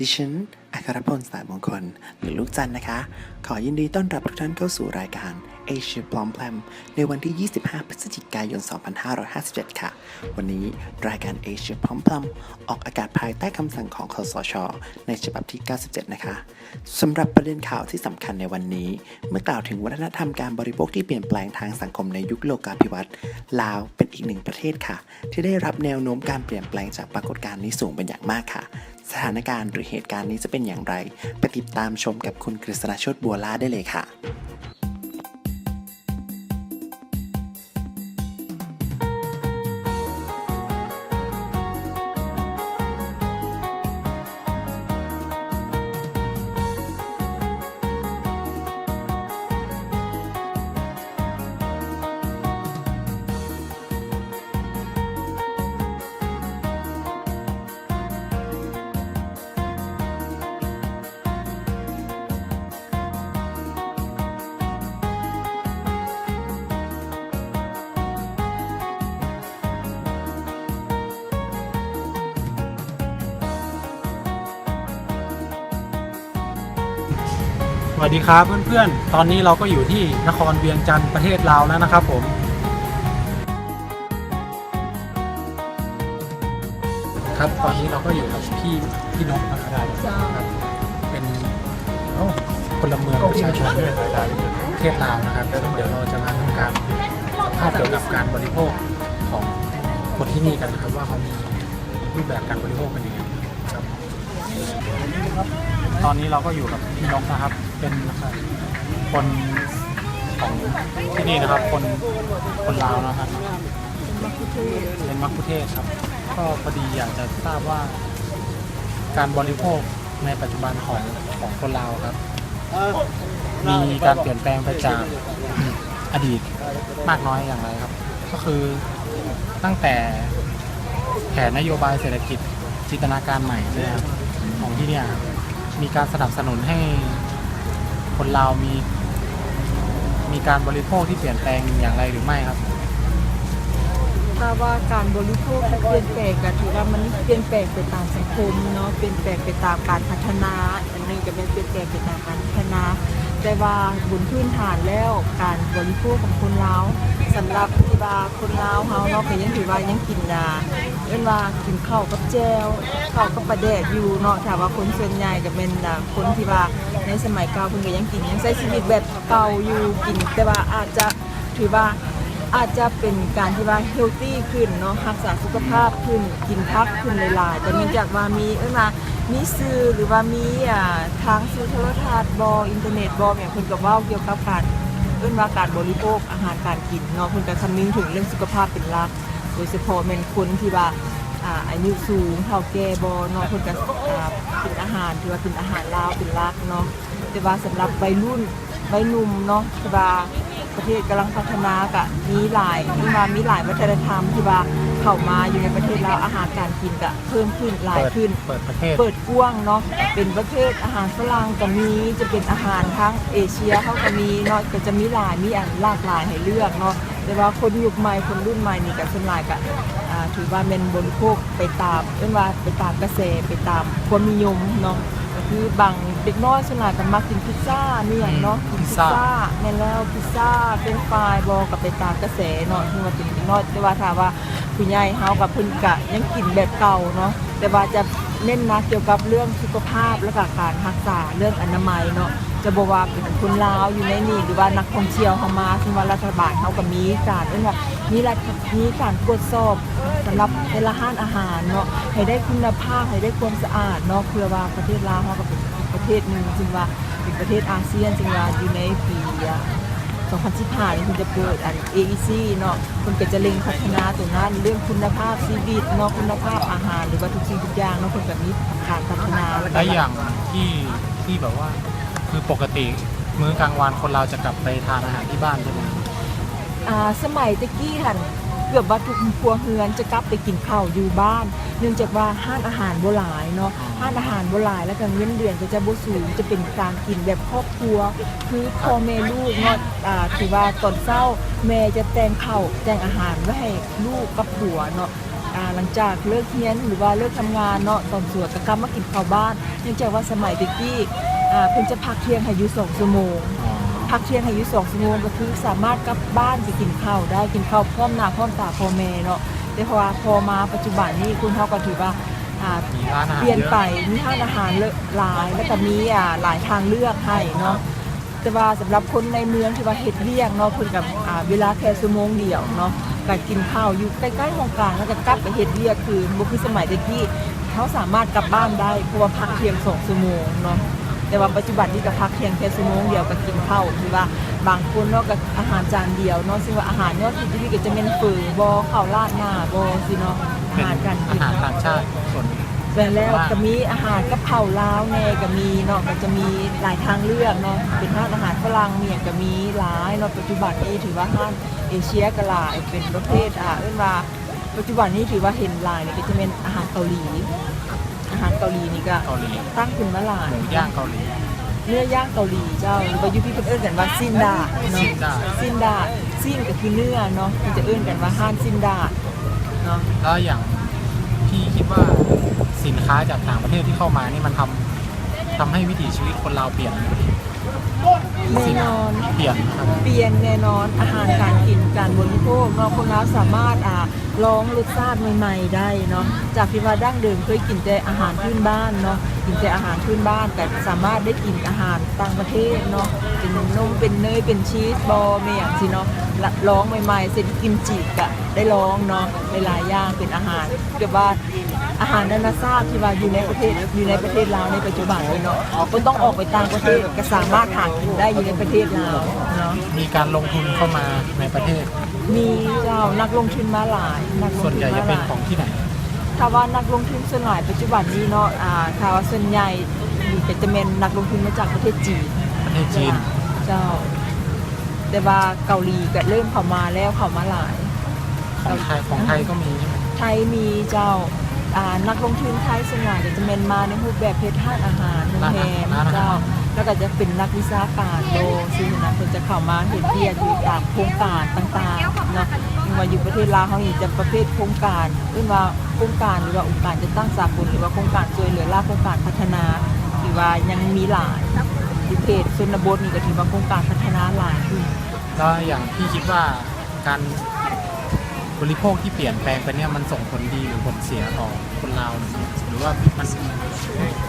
ดิฉันอัครพลสายมงคลหรือลูกจันนะคะ ขอยินดีต้อนรับทุกท่านเข้าสู่รายการ Asia p l o m p l a m ในวันที่ 25 พฤศจิกายน 2557 ค่ะ วันนี้รายการ Asia p l o m p l a m ออกอากาศภายใต้คำสั่งของคอสช ในฉบับที่ 97 นะคะสำหรับประเด็นข่าวที่สำคัญในวันนี้ เมื่อกล่าวถึงวัฒนธรรมการบริโภคที่เปลี่ยนแปลงทางสังคมในยุคโลกาภิวัตน์ลาวเป็นอีกหนึ่งประเทศค่ะ ที่ได้รับแนวโน้มการเปลี่ยนแปลงจากปรากฏการณ์นี้สูงเป็นอย่างมากค่ะ สถานการณ์หรือเหตุการณ์นี้จะเป็นอย่างไร ไปติดตามชมกับคุณกฤษณชดบัวลาได้เลยค่ะ วัสดีครับเพื่อนๆ ตอนนี้เราก็อยู่ที่นครเวียงจันทร์ประเทศลาวแล้วนะครับผมครับตอนนี้เราก็อยู่กับพี่พี่นกนะครับครับเป็นเอ้าพลเมืองประชาชนประเทศลาวนะครับแล้วเดี๋ยวเราจะมาทำการสัมภาษณ์เกี่ยวกับการบริโภคของคนที่นี่กันนะครับว่าเขามีรูปแบบการบริโภคเป็นยังไงครับ ตอนนี้เราก็อยู่กับพี่นกนะครับ เป็นคนของที่นี่นะครับ คนคนลาวนะครับ เป็นมักคุเทศครับ ก็พอดีอยากจะทราบว่าการบริโภคในปัจจุบันของของคนลาวครับ มีการเปลี่ยนแปลงไปจากอดีตมากน้อยอย่างไรครับ ก็คือตั้งแต่แผนนโยบายเศรษฐกิจจินตนาการใหม่ใช่ไหมครับของที่เนี่ยมีการสนับสนุนให้ คนลาวมี มีการบริโภคที่เปลี่ยนแปลงอย่างไรหรือไม่ครับถ้าว่าการบริโภคที่เปลี่ยนแปลงก็ถือว่ามันเปลี่ยนแปลงไปตามสังคมเนาะเปลี่ยนแปลงไปตามการพัฒนาอันหนึงก็เป็นเปลี่ยนแปลงไปตามการพัฒนา แต่ว่าบนพื้นฐานแล้วการบริโภคของคนลาว สำหรับที่ว่าคนลาวเฮาเนาะก็ยังถือว่ายังกินนาเว้นว่ากินข้าวกับแจวข้าวกับปลาแดกอยู่เนาะถ้าว่าคนส่วนใหญ่ก็เป็นอ่าคนที่ว่าในสมัยเก่าเพิ่นก็ยังกินยังใช้ชีวิตแบบเก่าอยู่กิน แต่ว่าอาจจะถือว่าอาจจะเป็นการที่ว่าเฮลตี้ขึ้นเนาะรักษาสุขภาพขึ้นกินพักขึ้นหลายๆแต่เนื่องจากว่ามีเอ้ยมามีสื่อหรือว่ามีอ่าทางสื่อโทรทัศน์บออินเทอร์เน็ตบออย่างเพิ่นก็เว้าเกี่ยวกับการ เอ้นว่าการบริโภคอาหารการกินเนาะเพิ่นก็คำนึงถึงเรื่องสุขภาพเป็นหลัก โดยเฉพาะแม่นคนที่ว่าอ่าอายุสูงเฒ่าแก่บ่เนาะเพิ่นก็อ่ากินอาหารที่ว่ากินอาหารลาวเป็นหลักเนาะแต่ว่าสำหรับวัยรุ่นวัยหนุ่มเนาะที่ว่าประเทศกำลังพัฒนากะมีหลายที่ว่ามีหลายวัฒนธรรมที่ว่า เข้ามาอยู่ในประเทศเราอาหารการกินกะเพิ่มขึ้นหลายเปิดขึ้น เปิดประเทศ เปิดกว้างเนาะเป็นประเภทอาหารฝรั่งก็มีจะเป็นอาหารทั้งเอเชียเขาก็มีเนาะก็จะมีหลายมีอันหลากหลายให้เลือกเนาะแต่ว่าคนยุคใหม่คนรุ่นใหม่นี่ก็ส่วนหลายก็อ่าถือว่าเป็นบริโภคไปตามเป็นว่าไปตามกระแสไปตามความนิยมเนาะก็ คือบางเด็กน้อยส่วนหลายก็มักกินพิซซ่ามีอย่างเนาะกินพิซซ่าแม่นแล้วพิซซ่าเป็นไฟรายบอกกับไปตามกระแสเนาะที่ว่าเป็นเด็กน้อยแต่ว่าถ้าว่าผู้ใหญ่เฮากับเพิ่นกะยังกินแบบเก่าเนาะแต่ว่าจะเน้นหนักเกี่ยวกับเรื่องสุขภาพและก็การรักษาเรื่องอนามัยเนาะ จะบอกว่าเป็นคนลาวอยู่ในนี่หรือว่านักท่องเที่ยวเขามาซึ่งว่ารัฐบาลเขาก็มีการเรื่องว่ามีรัฐมีการตรวจสอบสำหรับแต่ละห้านอาหารเนาะให้ได้คุณภาพให้ได้ความสะอาดเนาะเพื่อว่าประเทศลาวเขาก็เป็นประเทศหนึ่งซึ่งว่าเป็นประเทศอาเซียนซึ่งว่าอยู่ในปี2015นี่คุณจะเปิดอัน AEC เนาะคุณก็จะเล็งพัฒนาตรงนั้นเรื่องคุณภาพชีวิตเนาะคุณภาพอาหาร หรือว่าทุกสิ่งทุกอย่างเนาะคุณแบบนี้การพัฒนาแล้วก็อย่างที่ที่แบบว่า คือปกติมื้อกลางวันคนเราจะกลับไปทานอาหารที่บ้านใช่ไหมอ่าสมัยตะกี้หันเกือบว่าทุกครัวเฮือนจะกลับไปกินข้าวอยู่บ้าน เนื่องจากว่าห้านอาหารโบหลายเนาะห้านอาหารโบหลายแล้วก็เงินเดือนก็จะบ่สูงจะเป็นการกินแบบครอบครัว คือพ่อแม่ลูกเนาะอ่าถือว่าตอนเช้าแม่จะแต่งข้าวแต่งอาหารไว้ให้ลูกกับผัวเนาะอ่าหลังจากเลิกเรียนหรือว่าเลิกทำงานเนาะตอนสวดก็กลับมากินข้าวบ้าน เนื่องจากว่าสมัยเด็กที่ อ่าเพิ่นจะพักเที่ยงให้อยู่2ชั่วโมงอ๋อพักเที่ยงให้อยู่2ชั่วโมงก็คือสามารถกลับบ้านไปกินข้าวได้กินข้าวพร้อมหน้าพร้อมตาพ่อแม่เนาะแต่เพราะว่าพอมาปัจจุบันนี้คุณเฮาก็ถือว่าอ่ามีร้านอาหารเปลี่ยนเยอะไปมีห้านอาหารเลอะหลายแล้วก็มีอ่าหลายทางเลือกให้เนาะแต่ว่าสำหรับคนในเมืองที่ว่าเฮ็ดเวียกเนาะเพิ่นกับอ่าเวลาแค่ชั่วโมงเดียวเนาะก็กินข้าวอยู่ใกล้ๆห้องกลางแล้วก็กลับไปเฮ็ดเวียกคือบ่คือสมัยเด็กที่เขาสามารถกลับบ้านได้เพราะว่าพักเพียง2ชั่วโมงเนาะ แต่ว่าปัจจุบันนี้ก็พักเพียงแค่ชั่วโมงเดียวก็กินข้าวคือว่าบางคนเนาะก็อาหารจานเดียวเนาะซึ่งว่าอาหารเนาะที่ที่ก็จะเป็นฝือบ่ข้าวราดหน้าบ่สิเนาะอาเป็นหารการกิอานหารเนาะต่างชาติส่วนแต่แล้วก็มีอาหารกะเพราลาวแน่ก็มีเนาะก็จะมีหลายทางเลือกเนาะเป็นร้านอาหารฝรั่งเนี่ยก็มีหลายเนาะปัจจุบันนี้ถือว่าห้านเอเชียก็หลายเป็นประเภทอ่าเอิ้นว่าปัจจุบันนี้ถือว่าเห็นหลายเนี่ยก็จะเป็นอาหารเกาหลีอาหาร เกาหลีนี่ก็เกาหลีตั้งขึ้นมาหลายหมูย่างเกาหลีเนื้อย่างเกาหลีเจ้าหรือว่าอยุพี่เพิ่นเอิ้นกันว่าซินดาเนาะซินดาซินดาซินก็คือเนื้อเนาะมันจะเอิ้นกันว่าห้านซินดาเนาะแล้วอย่างพี่คิดว่าสินค้าจากต่างประเทศที่เข้ามานี่มันทำทำให้วิถีชีวิตคนเราวเปลี่ยนไหมแน่นอนเปลี่ยนนะครับเปลี่ยนแน่นอนอาหารการกินการบริโภคเนาะคนเราสามารถอ่า ลองรสชาติใหม่ๆได้เนาะจากที่ว่าดั้งเดิมเคยกินแต่อาหารพื้นบ้านเนาะกินแต่อาหารพื้นบ้าน แต่สามารถได้กินอาหารต่างประเทศเนาะเป็นนมเป็นเนยเป็นชีสบอเมียงสิเนาะละลองใหม่ๆเสร็จกิมจิกะได้ลองเนาะหลายๆอย่างเป็นอาหารเกี่ยวกับว่าอาหารนานาชาติที่ว่าอยู่ในประเทศอยู่ในประเทศลาวในปัจจุบันเนาะก็ต้องออกไปต่างประเทศก็สามารถหากินได้อยู่ในประเทศลาวเนา มีการลงทุนเข้ามาในประเทศ มีเจ้านักลงทุนมาหลายนักลงส่วนทุใหญ่นจะมาเป็นหลายของที่ไหน ถ้าว่านักลงทุนส่วนใหญ่ปัจจุบันนี้เนาะอ่าถ้าว่าส่วนใหญ่นี่ก็จะเป็นนักลงทุนมาจากประเทศจีน ประเทศจีน เจ้า แต่ว่าเกาหลีก็เริ่มเข้ามาแล้วเข้ามาหลาย ของไทยของไทยก็มีใช่ไหมไทยมีเจ้าอ่านักลงทุนไทยส่วนใหญ่ก็จะเป็นมาในรูปแบบเพชรท่านอาหารโรงแรมเจ้า แล้วก็จะเป็นนักวิชาการโดซึ่งนะเพิ่นจะเข้ามาเห็นเดียอยู่ตามโครงการต่างๆเนาะไม่ว่าอยู่ประเทศลาวเขานี่จะประเภทโครงการเรียกว่าโครงการหรือว่าองค์การจะตั้งสากลหรือว่าโครงการช่วยเหลือลาโครงการพัฒนาหรือว่ายังมีหลายประเทศชนบทนี่ก็ถือว่าโครงการพัฒนาหลายอยู่แล้วอย่างพี่คิดว่าการบริโภคที่เปลี่ยนแปลงไปเนี่ยมันส่งผลดีหรือผลเสียต่อ คนเราหรือว่ามัน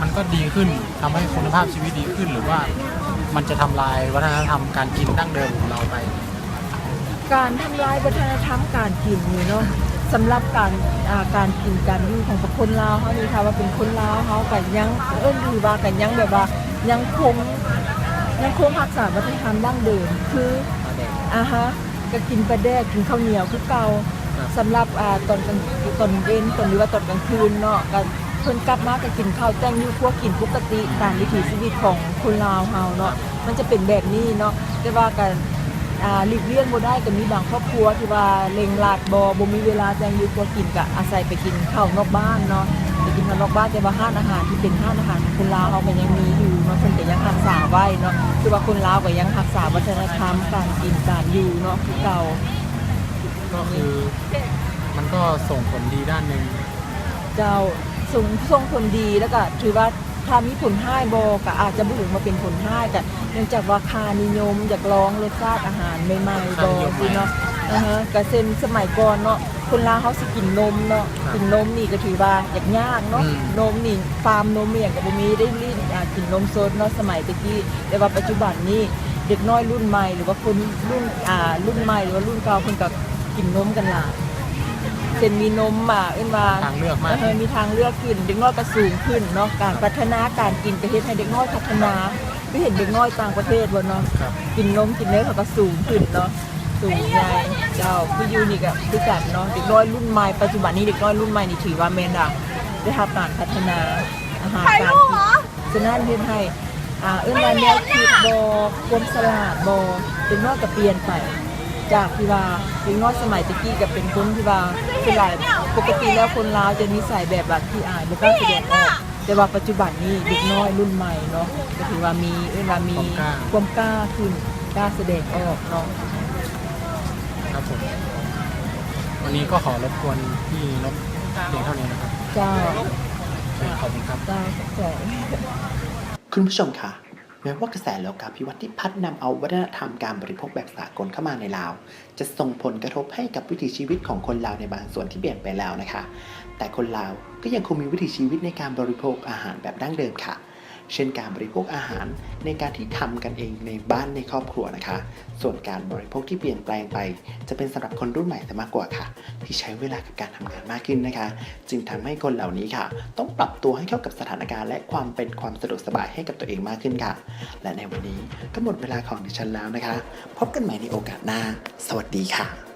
มันก็ดีขึ้นทำให้คุณภาพชีวิตดีขึ้น หรือว่ามันจะทำลายวัฒนธรรมการกินดั้งเดิมของเราไป การทำลายวัฒนธรรมการกินนี่เนาะสำหรับการอ่าการกินการอยู่ของคนลาวเขานี่ค่ะว่าเป็นคนลาวเขากันยังเอิ้นถือว่ากันยังแบบว่ายังคงยังคงรักษาวัฒนธรรมดั้งเดิมคืออ่าฮะก็กินปลาแดกกินข้าวเหนียวคือเก่าครับ สำหรับอ่าตอนกลางตอนเย็นตอนหรือว่าตอนกลางคืนเนาะก็เพิ่นกลับมาก็กินข้าวแต่งอยู่พวกกินปกติตามวิถีชีวิตของคนลาวเฮาเนาะมันจะเป็นแบบนี้เนาะแต่ว่ากันอ่าหลีกเลี่ยงบ่ได้ก็มีบางครอบครัวที่ว่าเล็งลาดบ่บ่มีเวลาแจงอยู่ตัวกกินก็อาศัยไปกินข้าวนอกบ้านเนาะไปกินข้าวนอกบ้านแต่ว่าห้านอาหารที่เป็นห้านอาหารของคนลาวเขาก็ยังมีอยู่เนาะเพิ่นก็ยังรักษาไว้เนาะคือว่าคนลาวก็ยังรักษาวัฒนธรรมการกินการอยู่เนาะคือเก่า ก็คือมันก็ส่งผลดีด้านหนึ่งเจ้าส่งส่งผลดีแล้วก็ถือว่าถ้ามีผลให้บ่ก็อาจจะบ่ถึงมาเป็นผลให้แต่เนื่องจากว่าคานิยมอยากลองรสชาติอาหารใหม่ๆบ่สิเนาะอ่าฮะก็เส้นสมัยก่อนเนาะคนลาวเขาสิกินนมเนาะกินนมนี่ก็ถือว่าอยากยากเนาะนมนี่ฟาร์มนมเนี่ยก็บ่มีได้ลิ้นอ่ากินนมสดเนาะสมัยตะกี้แต่ว่าปัจจุบันนี้เด็กน้อยรุ่นใหม่หรือว่าคนรุ่นอ่ารุ่นใหม่หรือว่ารุ่นเก่าเพิ่นก็ กินนมกันหลายเส้นมีนมอะเอิ้นว่าทางเลือกมาก เออมีทางเลือกขึ้น เด็กน้อยก็สูงขึ้นเนาะการพัฒนาการกินก็เฮ็ดให้เด็กน้อยพัฒนาไปเห็นเด็กน้อยต่างประเทศบ่เนาะครับ กินนมกินเนื้อเขาก็สูงขึ้นเนาะสูงใหญ่เจ้าคือยูนิคอะคือกันเนาะเด็กน้อยรุ่นใหม่ปัจจุบันนี้เด็กน้อยรุ่นใหม่นี่ถือว่าแมนดังได้รับการพัฒนาอาหารการกิน ฉะนั้นเฮ็ดให้อ่าเอื้นมาแนวคิดบ่ความสลาดบ่เด็กน้อยก็เปลี่ยนไป จากที่ว่าเด็กน้อยสมัยตะกี้ก็เป็นคนที่ว่าเป็นหลายปกติแล้วคนลาวจะนิสัยแบบแบบที่อายบ่กล้าแสดงออกแต่ว่าปัจจุบันนี้เด็กน้อยรุ่นใหม่เนาะก็ถือว่ามีเอื้นว่ามีความกล้าความกล้าขึ้นกล้าแสดงออกเนาะครับผมวันนี้ก็ขอรบกวนพี่นกเพียงเท่านี้นะครับเจ้าขอบคุณครับเจ้าแสงคุณผู้ชมคะ แม้ว่ากระแสโลกาภิวัตน์ที่พัดนำเอาวัฒนธรรมการบริโภคแบบสากลเข้ามาในลาว จะส่งผลกระทบให้กับวิถีชีวิตของคนลาวในบางส่วนที่เปลี่ยนไปแล้วนะคะ แต่คนลาวก็ยังคงมีวิถีชีวิตในการบริโภคอาหารแบบดั้งเดิมค่ะ เช่นการบริโภคอาหารในการที่ทำกันเองในบ้านในครอบครัวนะคะ ส่วนการบริโภคที่เปลี่ยนแปลงไป จะเป็นสำหรับคนรุ่นใหม่ซะมากกว่าค่ะ ที่ใช้เวลากับการทำงานมากขึ้นนะคะ จึงทำให้คนเหล่านี้ค่ะ ต้องปรับตัวให้เข้ากับสถานการณ์ และความเป็นความสะดวกสบายให้กับตัวเองมากขึ้นค่ะ และในวันนี้ก็หมดเวลาของดิฉันแล้วนะคะ พบกันใหม่ในโอกาสหน้า สวัสดีค่ะ